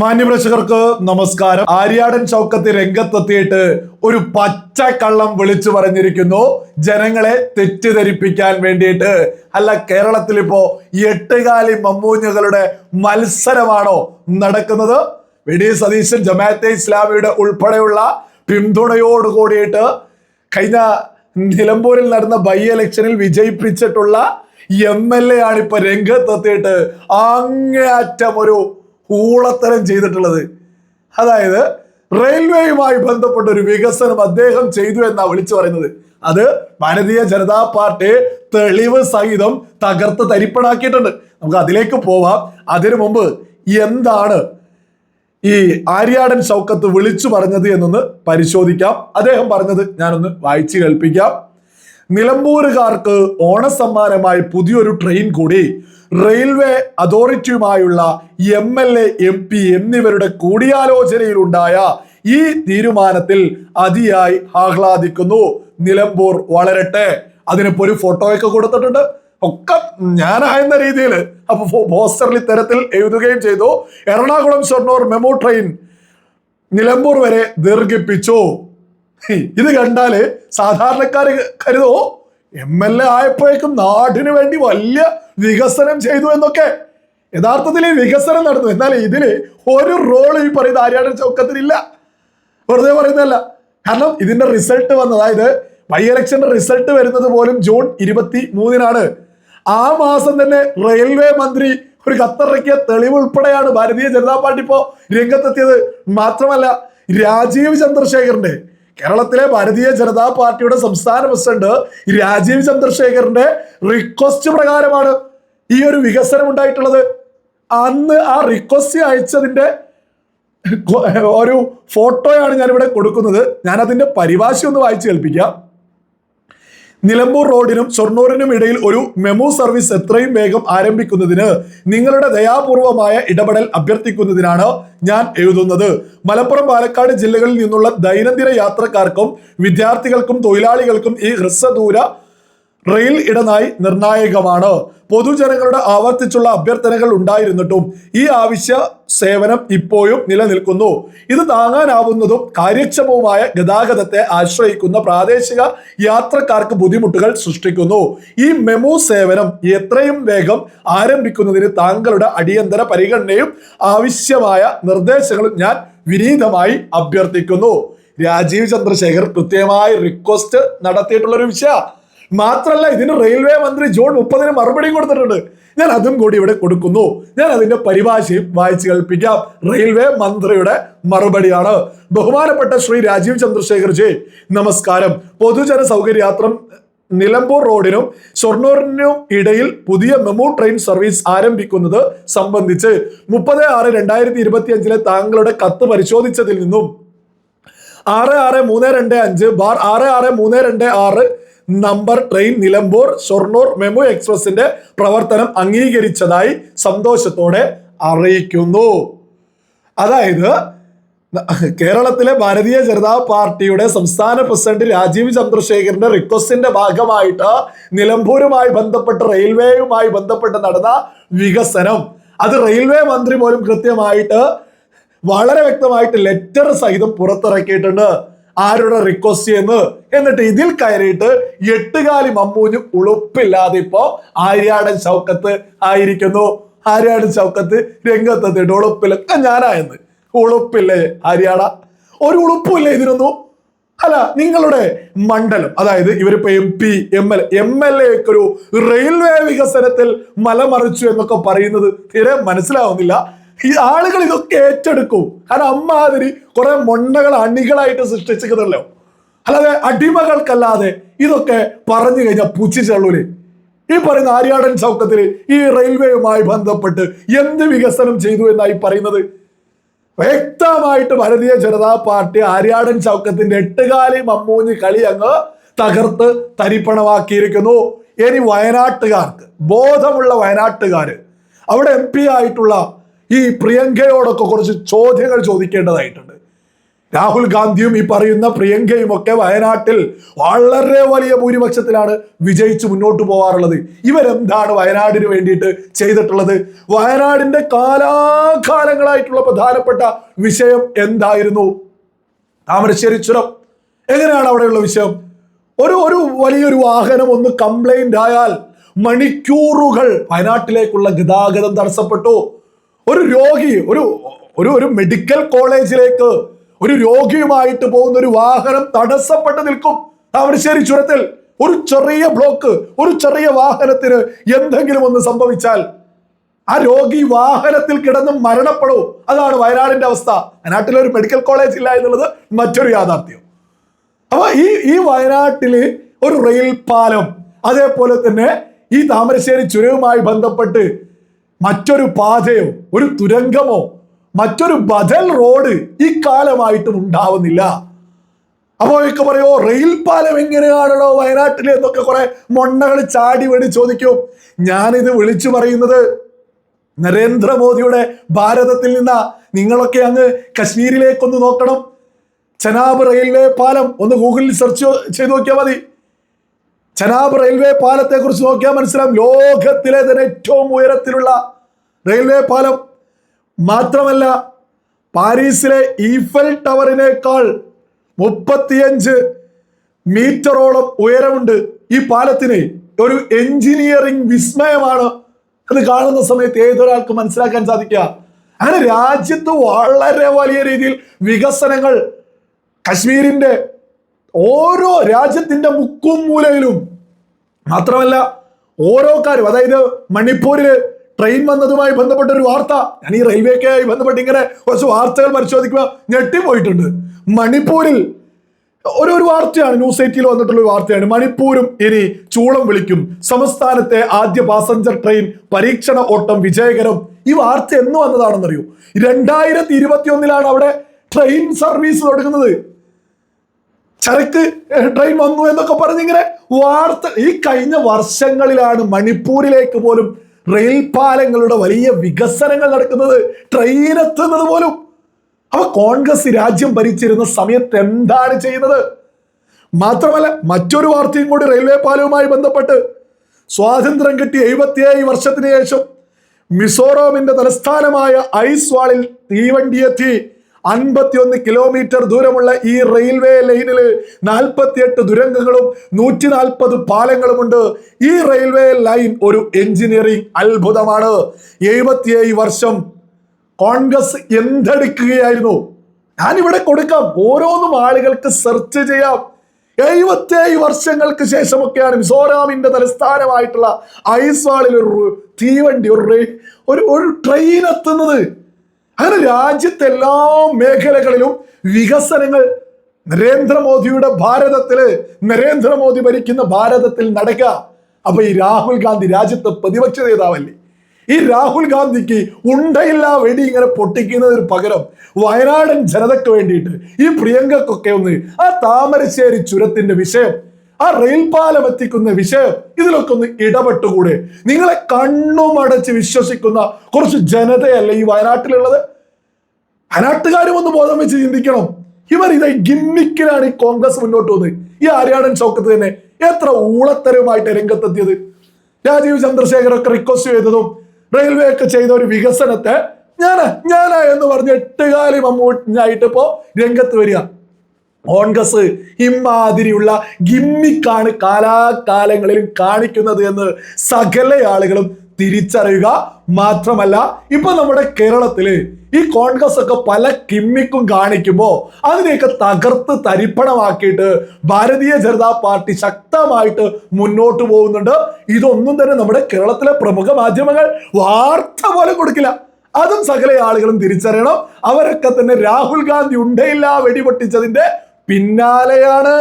മാന്യപ്രേക്ഷകർക്ക് നമസ്കാരം. ആര്യാടൻ ചൗക്കത്ത് രംഗത്തെത്തിയിട്ട് ഒരു പച്ച കള്ളം വിളിച്ചു പറഞ്ഞിരിക്കുന്നു. ജനങ്ങളെ തെറ്റിദ്ധരിപ്പിക്കാൻ വേണ്ടിയിട്ട്. അല്ല കേരളത്തിൽ ഇപ്പോ എട്ടുകാലി മമ്മൂഞ്ഞകളുടെ മത്സരമാണോ നടക്കുന്നത്? വി. ഡി. സതീശൻ ജമാഅത്തെ ഇസ്ലാമിയുടെ ഉൾപ്പെടെയുള്ള പിന്തുണയോട് കൂടിയിട്ട് കഴിഞ്ഞ നിലമ്പൂരിൽ നടന്ന ബൈ ഇലക്ഷനിൽ വിജയിപ്പിച്ചിട്ടുള്ള എം എൽ എ ആണ് ഇപ്പൊ രംഗത്തെത്തിയിട്ട് അങ്ങേയറ്റം ഒരു ഊളത്തരം ചെയ്തിട്ടുള്ളത്. അതായത് റെയിൽവേയുമായി ബന്ധപ്പെട്ട ഒരു വികസനം അദ്ദേഹം ചെയ്തു എന്നാ വിളിച്ചു പറയുന്നത്. അത് ഭാരതീയ ജനതാ പാർട്ടി തെളിവ് സഹിതം തകർത്ത് തരിപ്പണാക്കിയിട്ടുണ്ട്. നമുക്ക് അതിലേക്ക് പോവാം. അതിനു മുമ്പ് എന്താണ് ഈ ആര്യാടൻ ഷൗക്കത്ത് വിളിച്ചു പറഞ്ഞത് എന്നൊന്ന് പരിശോധിക്കാം. അദ്ദേഹം പറഞ്ഞത് ഞാനൊന്ന് വായിച്ചു കേൾപ്പിക്കാം. നിലമ്പൂരുകാർക്ക് ഓണസമ്മാനമായി പുതിയൊരു ട്രെയിൻ കൂടി. Railway അതോറിറ്റിയുമായുള്ള M L A M P എന്നിവരുടെ കൂടിയാലോചനയിലുണ്ടായ ഈ തീരുമാനത്തിൽ അതിയായി ആഹ്ലാദിക്കുന്നു. നിലമ്പൂർ വളരട്ടെ. അതിനിപ്പോ ഒരു ഫോട്ടോയൊക്കെ കൊടുത്തിട്ടുണ്ട്. ഒക്കെ ഞാനായെന്ന രീതിയിൽ അപ്പൊ പോസ്റ്ററിൽ തരത്തിൽ എഴുതുകയും ചെയ്തു. എറണാകുളം ഷൊർണൂർ മെമു ട്രെയിൻ നിലമ്പൂർ വരെ ദീർഘിപ്പിച്ചു. ഇത് കണ്ടാൽ സാധാരണക്കാര് കരുതോ? എം എൽ എ ആയപ്പോഴേക്കും നാടിന് വേണ്ടി വലിയ വികസനം ചെയ്തു എന്നൊക്കെ. യഥാർത്ഥത്തിൽ ഈ വികസനം നടന്നു. എന്നാൽ ഇതിൽ ഒരു റോൾ ഈ പറയുന്ന ആര്യാടൻ ചൗക്കത്തിനില്ല. വെറുതെ പറയുന്നതല്ല. കാരണം ഇതിന്റെ റിസൾട്ട് വന്നത് അതായത് ബൈ ഇലക്ഷന്റെ റിസൾട്ട് വരുന്നത് പോലും ജൂൺ ഇരുപത്തി മൂന്നിനാണ് ആ മാസം തന്നെ റെയിൽവേ മന്ത്രി ഒരു കത്തിറക്കിയ തെളിവ് ഉൾപ്പെടെയാണ് ഭാരതീയ ജനതാ പാർട്ടി ഇപ്പോ രംഗത്തെത്തിയത്. മാത്രമല്ല രാജീവ് ചന്ദ്രശേഖറിന്റെ കേരളത്തിലെ ഭാരതീയ ജനതാ പാർട്ടിയുടെ സംസ്ഥാന പ്രസിഡന്റ് രാജീവ് ചന്ദ്രശേഖറിന്റെ റിക്വസ്റ്റ് പ്രകാരമാണ് ഈ ഒരു വികസനം ഉണ്ടായിട്ടുള്ളത്. അന്ന് ആ റിക്വസ്റ്റ് അയച്ചതിന്റെ ഒരു ഫോട്ടോയാണ് ഞാനിവിടെ കൊടുക്കുന്നത്. ഞാൻ അതിന്റെ പരിഭാഷ ഒന്ന് വായിച്ചു കേൾപ്പിക്കാം. നിലമ്പൂർ റോഡിനും ഷൊർണൂരിനും ഇടയിൽ ഒരു മെമു സർവീസ് എത്രയും വേഗം ആരംഭിക്കുന്നതിന് നിങ്ങളുടെ ദയാപൂർവമായ ഇടപെടൽ അഭ്യർത്ഥിക്കുന്നതിനാണ് ഞാൻ എഴുതുന്നത്. മലപ്പുറം പാലക്കാട് ജില്ലകളിൽ നിന്നുള്ള ദൈനംദിന യാത്രക്കാർക്കും വിദ്യാർത്ഥികൾക്കും തൊഴിലാളികൾക്കും ഈ ഹ്രസ്വദൂര റെയിൽ ഇടനായി നിർണായകമാണ്. പൊതുജനങ്ങളുടെ ആവർത്തിച്ചുള്ള അഭ്യർത്ഥനകൾ ഉണ്ടായിരുന്നിട്ടും ഈ ആവശ്യ സേവനം ഇപ്പോഴും നിലനിൽക്കുന്നു. ഇത് താങ്ങാനാവുന്നതും കാര്യക്ഷമവുമായ ഗതാഗതത്തെ ആശ്രയിക്കുന്ന പ്രാദേശിക യാത്രക്കാർക്ക് ബുദ്ധിമുട്ടുകൾ സൃഷ്ടിക്കുന്നു. ഈ മെമു സേവനം എത്രയും വേഗം ആരംഭിക്കുന്നതിന് താങ്കളുടെ അടിയന്തര പരിഗണനയും ആവശ്യമായ നിർദ്ദേശങ്ങളും ഞാൻ വിനീതമായി അഭ്യർത്ഥിക്കുന്നു. രാജീവ് ചന്ദ്രശേഖർ കൃത്യമായി റിക്വസ്റ്റ് നടത്തിയിട്ടുള്ള ഒരു വിഷയ. മാത്രല്ല ഇതിന് റെയിൽവേ മന്ത്രി ജൂൺ മുപ്പതിന് മറുപടിയും കൊടുത്തിട്ടുണ്ട്. ഞാൻ അതും കൂടി ഇവിടെ കൊടുക്കുന്നു. ഞാൻ അതിന്റെ പരിഭാഷയും വായിച്ചു കേൾപ്പിക്കാം. റെയിൽവേ മന്ത്രിയുടെ മറുപടിയാണ്. ബഹുമാനപ്പെട്ട ശ്രീ രാജീവ് ചന്ദ്രശേഖർ ജി നമസ്കാരം. പൊതുജന സൗകര്യാത്രം നിലമ്പൂർ റോഡിനും ഷൊർണൂരിനും ഇടയിൽ പുതിയ മെമു ട്രെയിൻ സർവീസ് ആരംഭിക്കുന്നത് സംബന്ധിച്ച് മുപ്പത് ആറ് രണ്ടായിരത്തി ഇരുപത്തി അഞ്ചിലെ താങ്കളുടെ കത്ത് പരിശോധിച്ചതിൽ നിന്നും ആറ് ആറ് മൂന്ന് രണ്ട് അഞ്ച് ബാർ ആറ് ആറ് മൂന്ന് രണ്ട് ആറ് number train Nilambur Shoranur MEMU എക്സ്പ്രസിന്റെ പ്രവർത്തനം അംഗീകരിച്ചതായി സന്തോഷത്തോടെ അറിയിക്കുന്നു. അതായത് കേരളത്തിലെ ഭാരതീയ ജനതാ പാർട്ടിയുടെ സംസ്ഥാന പ്രസിഡന്റ് രാജീവ് ചന്ദ്രശേഖരന്റെ റിക്വസ്റ്റിന്റെ ഭാഗമായിട്ട് നിലമ്പൂരുമായി ബന്ധപ്പെട്ട് റെയിൽവേയുമായി ബന്ധപ്പെട്ട് നടന്ന വികസനം. അത് റെയിൽവേ മന്ത്രി പോലും കൃത്യമായിട്ട് വളരെ വ്യക്തമായിട്ട് ലെറ്റർ സഹിതം പുറത്തിറക്കിയിട്ടുണ്ട്. ആരുടെ റിക്വസ്റ്റ് ചെയ്യുന്നത് എന്നിട്ട് ഇതിൽ കയറിയിട്ട് എട്ടുകാലി മമ്മൂഞ്ഞ് ഉളുപ്പില്ലാതെ ഇപ്പോ ആര്യാടൻ ചൗക്കത്ത് ആയിരിക്കുന്നു. ആര്യാടൻ ചൗക്കത്ത് രംഗത്തെത്തിയിട്ട് ഉളുപ്പില്ല. ഞാനായെന്ന് ഉളുപ്പില്ലേ ആര്യാട? ഒരു ഉളുപ്പില്ല ഇതിനൊന്നും. അല്ല നിങ്ങളുടെ മണ്ഡലം അതായത് ഇവരിപ്പോ M P M L M L A ഒക്കെ ഒരു റെയിൽവേ വികസനത്തിൽ മലമറിച്ചു എന്നൊക്കെ പറയുന്നത് തീരെ മനസ്സിലാവുന്നില്ല. ഈ ആളുകൾ ഇതൊക്കെ ഏറ്റെടുക്കും. കാരണം അമ്മാതിരി കുറെ മൊണ്ണകൾ അണികളായിട്ട് സൃഷ്ടിച്ചിരിക്കുന്നല്ലോ. അല്ലാതെ അടിമകൾക്കല്ലാതെ ഇതൊക്കെ പറഞ്ഞു കഴിഞ്ഞാൽ പൂച്ചിച്ചള്ളൂര് ഈ പറയുന്ന ആര്യാടൻ ചൗക്കത്തിൽ ഈ റെയിൽവേയുമായി ബന്ധപ്പെട്ട് എന്ത് വികസനം ചെയ്തു എന്നായി പറയുന്നത്? വ്യക്തമായിട്ട് ഭാരതീയ ജനതാ പാർട്ടി ആര്യാടൻ ചൗക്കത്തിന്റെ എട്ടുകാലി മമ്മൂഞ്ഞ് കളി അങ്ങ് തകർത്ത് തരിപ്പണമാക്കിയിരിക്കുന്നു. ഇനി വയനാട്ടുകാർക്ക് ബോധമുള്ള വയനാട്ടുകാർ അവിടെ എം പി ആയിട്ടുള്ള ഈ പ്രിയങ്കയോടൊക്കെ കുറച്ച് ചോദ്യങ്ങൾ ചോദിക്കേണ്ടതായിട്ടുണ്ട്. രാഹുൽ ഗാന്ധിയും ഈ പറയുന്ന പ്രിയങ്കയും ഒക്കെ വയനാട്ടിൽ വളരെ വലിയ ഭൂരിപക്ഷത്തിലാണ് വിജയിച്ച് മുന്നോട്ട് പോവാറുള്ളത്. ഇവരെന്താണ് വയനാടിന് വേണ്ടിയിട്ട് ചെയ്തിട്ടുള്ളത്? വയനാടിന്റെ കാലാകാലങ്ങളായിട്ടുള്ള പ്രധാനപ്പെട്ട വിഷയം എന്തായിരുന്നു? താമരശ്ശേരി ചുരം. എങ്ങനെയാണ് അവിടെയുള്ള വിഷയം? ഒരു ഒരു വലിയൊരു വാഹനം ഒന്ന് കംപ്ലൈന്റ് ആയാൽ മണിക്കൂറുകൾ വയനാട്ടിലേക്കുള്ള ഗതാഗതം തടസ്സപ്പെട്ടു. ഒരു രോഗി ഒരു ഒരു ഒരു മെഡിക്കൽ കോളേജിലേക്ക് ഒരു രോഗിയുമായിട്ട് പോകുന്ന ഒരു വാഹനം തടസ്സപ്പെട്ട് നിൽക്കും. താമരശ്ശേരി ചുരത്തിൽ ഒരു ചെറിയ ബ്ലോക്ക് ഒരു ചെറിയ വാഹനത്തിന് എന്തെങ്കിലും ഒന്ന് സംഭവിച്ചാൽ ആ രോഗി വാഹനത്തിൽ കിടന്ന് മരണപ്പെടും. അതാണ് വയനാടിന്റെ അവസ്ഥ. വയനാട്ടിൽ ഒരു മെഡിക്കൽ കോളേജ് ഇല്ല എന്നുള്ളത് മറ്റൊരു യാഥാർത്ഥ്യം. അപ്പൊ ഈ ഈ വയനാട്ടിൽ ഒരു റെയിൽ പാലം അതേപോലെ തന്നെ ഈ താമരശ്ശേരി ചുരവുമായി ബന്ധപ്പെട്ട് മറ്റൊരു പാതയോ ഒരു തുരങ്കമോ മറ്റൊരു ബദൽ റോഡ് ഈ കാലമായിട്ടും ഉണ്ടാവുന്നില്ല. അപ്പോഴൊക്കെ പറയോ റെയിൽ പാലം എങ്ങനെയാണല്ലോ വയനാട്ടിൽ എന്നൊക്കെ കുറെ മൊണ്ണകൾ ചാടി വേണ്ടി ചോദിക്കും. ഞാനിത് വിളിച്ചു പറയുന്നത് നരേന്ദ്രമോദിയുടെ ഭാരതത്തിൽ നിന്ന. നിങ്ങളൊക്കെ അങ്ങ് കശ്മീരിലേക്കൊന്ന് നോക്കണം. ചനാബ് റെയിൽവേ പാലം ഒന്ന് ഗൂഗിളിൽ സെർച്ച് ചെയ്ത് നോക്കിയാൽ മതി. ചനാബ് റെയിൽവേ പാലത്തെ കുറിച്ച് നോക്കിയാൽ മനസ്സിലാവും. ലോകത്തിലെ തന്നെ ഏറ്റവും ഉയരത്തിലുള്ള റെയിൽവേ പാലം മാത്രമല്ല പാരീസിലെ ഈഫൽ ടവറിനേക്കാൾ മുപ്പത്തിയഞ്ച് മീറ്ററോളം ഉയരമുണ്ട് ഈ പാലത്തിന്. ഒരു എഞ്ചിനീയറിംഗ് വിസ്മയമാണ് അത് കാണുന്ന സമയത്ത് ഏതൊരാൾക്ക് മനസ്സിലാക്കാൻ സാധിക്കുക. അങ്ങനെ രാജ്യത്ത് വളരെ വലിയ രീതിയിൽ വികസനങ്ങൾ കശ്മീരിന്റെ ഓരോ രാജ്യത്തിന്റെ മുക്കും മൂലയിലും മാത്രമല്ല ഓരോ കാര്യം അതായത് മണിപ്പൂരിൽ ട്രെയിൻ വന്നതുമായി ബന്ധപ്പെട്ട ഒരു വാർത്ത ഞാൻ ഈ റെയിൽവേക്കായി ബന്ധപ്പെട്ട് ഇങ്ങനെ കുറച്ച് വാർത്തകൾ പരിശോധിക്കുക ഞെട്ടിപ്പോയിട്ടുണ്ട്. മണിപ്പൂരിൽ ഒരു ഒരു വാർത്തയാണ് ന്യൂസ് എയ്റ്റിയിൽ വന്നിട്ടുള്ള ഒരു വാർത്തയാണ്. മണിപ്പൂരും ഇനി ചൂളം വിളിക്കും. സംസ്ഥാനത്തെ ആദ്യ പാസഞ്ചർ ട്രെയിൻ പരീക്ഷണ ഓട്ടം വിജയകരം. ഈ വാർത്ത എന്ന് വന്നതാണെന്നറിയൂ? രണ്ടായിരത്തി ഇരുപത്തി ഒന്നിലാണ് അവിടെ ട്രെയിൻ സർവീസ് തുടങ്ങുന്നത്. ചരക്ക് ട്രെയിൻ വന്നു എന്നൊക്കെ പറഞ്ഞിങ്ങനെ വാർത്ത ഈ കഴിഞ്ഞ വർഷങ്ങളിലാണ് മണിപ്പൂരിലേക്ക് പോലും റെയിൽ പാലങ്ങളുടെ വലിയ വികസനങ്ങൾ നടക്കുന്നത്. ട്രെയിൻ എത്തുന്നത് പോലും. അപ്പൊ കോൺഗ്രസ് രാജ്യം ഭരിച്ചിരുന്ന സമയത്ത് എന്താണ് ചെയ്യുന്നത്? മാത്രമല്ല മറ്റൊരു വാർത്തയും കൂടി റെയിൽവേ പാലവുമായി ബന്ധപ്പെട്ട്. സ്വാതന്ത്ര്യം കിട്ടിയ എഴുപത്തിയേഴ് വർഷത്തിന് ശേഷം മിസോറാമിന്റെ തലസ്ഥാനമായ ഐസ്വാളിൽ തീവണ്ടിയെത്തി. അൻപത്തിയൊന്ന് കിലോമീറ്റർ ദൂരമുള്ള ഈ റെയിൽവേ ലൈനിൽ നാൽപ്പത്തിയെട്ട് ദുരന്തങ്ങളും നൂറ്റി നാൽപ്പത് പാലങ്ങളുമുണ്ട്. ഈ റെയിൽവേ ലൈൻ ഒരു എഞ്ചിനീയറിംഗ് അത്ഭുതമാണ്. എഴുപത്തിയേഴ് വർഷം കോൺഗ്രസ് എന്തെടുക്കുകയായിരുന്നു? ഞാനിവിടെ കൊടുക്കാം. ഓരോന്നും ആളുകൾക്ക് സെർച്ച് ചെയ്യാം. എഴുപത്തേഴ് വർഷങ്ങൾക്ക് ശേഷമൊക്കെയാണ് മിസോറാമിന്റെ തലസ്ഥാനമായിട്ടുള്ള ഐസ്വാളിൽ ഒരു തീവണ്ടി ഒരു ഒരു ഒരു ട്രെയിൻ എത്തുന്നത്. അങ്ങനെ രാജ്യത്തെ എല്ലാ മേഖലകളിലും വികസനങ്ങൾ നരേന്ദ്രമോദിയുടെ ഭാരതത്തിൽ നരേന്ദ്രമോദി ഭരിക്കുന്ന ഭാരതത്തിൽ നടക്കുക. അപ്പൊ ഈ രാഹുൽ ഗാന്ധി രാജ്യത്തെ പ്രതിപക്ഷ നേതാവല്ലേ? ഈ രാഹുൽ ഗാന്ധിക്ക് ഉണ്ടയില്ല വെടി ഇങ്ങനെ പൊട്ടിക്കുന്നതിന് പകരം വയനാടൻ ജനതയ്ക്ക് വേണ്ടിയിട്ട് ഈ പ്രിയങ്കക്കൊക്കെ ഒന്ന് ആ താമരശ്ശേരി ചുരത്തിന്റെ വിഷയം ആ റെയിൽ പാലം എത്തിക്കുന്ന വിഷയം ഇതിലൊക്കെ ഒന്ന് ഇടപെട്ടുകൂടെ? നിങ്ങളെ കണ്ണുമടച്ച് വിശ്വസിക്കുന്ന കുറച്ച് ജനതയല്ല ഈ വയനാട്ടിലുള്ളത്? വയനാട്ടുകാരും ഒന്ന് ബോധം വെച്ച് ചിന്തിക്കണം. ഇവർ ഇതേ ഗിമ്മിക്കിലാണ് ഈ കോൺഗ്രസ് മുന്നോട്ട് വന്നത്. ഈ ആര്യാടൻ ചൗക്കത്ത് തന്നെ എത്ര ഊളത്തരവുമായിട്ട് രംഗത്തെത്തിയത്. രാജീവ് ചന്ദ്രശേഖരൊക്കെ റിക്വസ്റ്റ് ചെയ്തതും റെയിൽവേ ഒക്കെ ചെയ്ത ഒരു വികസനത്തെ ഞാനാ ഞാനാ എന്ന് പറഞ്ഞ് എട്ടുകാലി മമ്മൂട്ടിനായിട്ട് ഇപ്പോ രംഗത്ത് വരിക. കോൺഗ്രസ് ഇമാതിരിയുള്ള ഗിമ്മിക്കാണ് കാലാകാലങ്ങളിലും കാണിക്കുന്നത് എന്ന് സകല ആളുകളും തിരിച്ചറിയുക മാത്രമല്ല ഇപ്പൊ നമ്മുടെ കേരളത്തിൽ ഈ കോൺഗ്രസ് ഒക്കെ പല കിമ്മിക്കും കാണിക്കുമ്പോൾ അതിനെയൊക്കെ തകർത്ത് തരിപ്പണമാക്കിയിട്ട് ഭാരതീയ ജനതാ പാർട്ടി ശക്തമായിട്ട് മുന്നോട്ട് പോകുന്നുണ്ട്. ഇതൊന്നും തന്നെ നമ്മുടെ കേരളത്തിലെ പ്രമുഖ മാധ്യമങ്ങൾ വാർത്ത പോലും കൊടുക്കില്ല. അതും സകല ആളുകളും തിരിച്ചറിയണം. അവരൊക്കെ തന്നെ രാഹുൽ ഗാന്ധി ഉണ്ടയില്ല വെടിപൊട്ടിച്ചതിന്റെ പിന്നാലെയാണ്